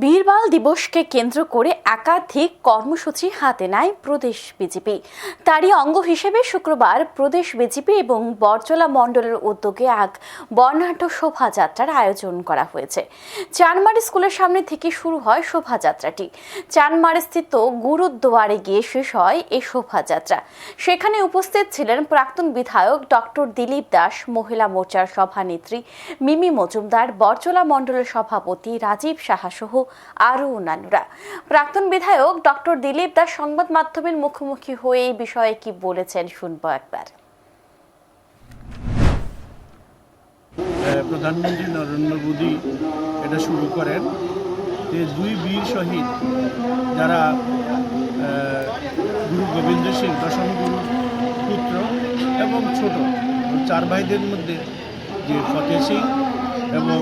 দিবসকে কেন্দ্র করে একাধিক কর্মসূচি হাতে নেয় প্রদেশ বিজেপি। তারই অঙ্গ হিসেবে শুক্রবার প্রদেশ বিজেপি এবং বরজলা মণ্ডলের উদ্যোগে এক বর্ণাঢ্য শোভাযাত্রার আয়োজন করা হয়েছে। চানমারি স্কুলের সামনে থেকে শুরু হয় শোভাযাত্রাটি। চানমারি স্থিত গুরুদ্বারে গিয়ে শেষ হয় এই শোভাযাত্রা। সেখানে উপস্থিত ছিলেন প্রাক্তন বিধায়ক ডক্টর দিলীপ দাস, মহিলা মোর্চার সভানেত্রী মিমি মজুমদার, বরজলা মণ্ডলের সভাপতি রাজীব সাহা সহ আরও অন্যান্যরা। প্রাক্তন বিধায়ক ডক্টর দিলীপ দাস সংবাদ মাধ্যমের মুখোমুখি হয়ে এই বিষয়ে কি বলেছেন শুনব একবার। প্রধানমন্ত্রী নরেন্দ্র মোদী এটা শুরু করেন যে দুই বীর শহীদ যারা গুরু গোবিন্দ সিং, দশম গুরু পুত্র এবং ছোট চার ভাইদের মধ্যে যে ফতেহ সিং এবং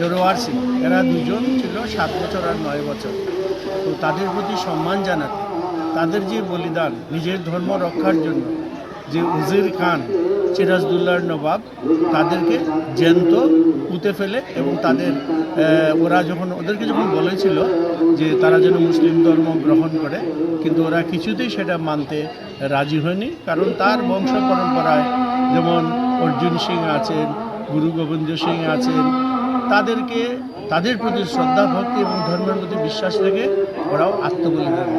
জরোয়ার সিং এরা দুজন ছিল সাত বছর আর নয় বছর। তো তাদের প্রতি সম্মান জানাতে, তাদের যে বলিদান, নিজের ধর্ম রক্ষার জন্য, যে উজির খান, সিরাজদুল্লাহর নবাব, তাদেরকে জ্যান্ত পুঁতে ফেলে এবং তাদের ওরা যখন, ওদেরকে যখন বলেছিল যে তারা যেন মুসলিম ধর্ম গ্রহণ করে, কিন্তু ওরা কিছুতেই সেটা মানতে রাজি হয়নি, কারণ তার বংশ পরম্পরায় যেমন অর্জুন সিং আছেন, গুরু গোবিন্দ সিং আছেন তাদেরকে, তাদের প্রতি শ্রদ্ধা, ভক্তি এবং ধর্মের প্রতি বিশ্বাস রেখে ওরাও আত্মবলিদান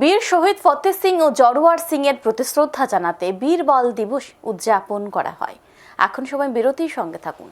বীর শহীদ ফতে সিং ও জরোয়ার সিং এর প্রতি শ্রদ্ধা জানাতে বীর বল দিবস উদযাপন করা হয়। এখন সময় বিরতির সঙ্গে থাকুন।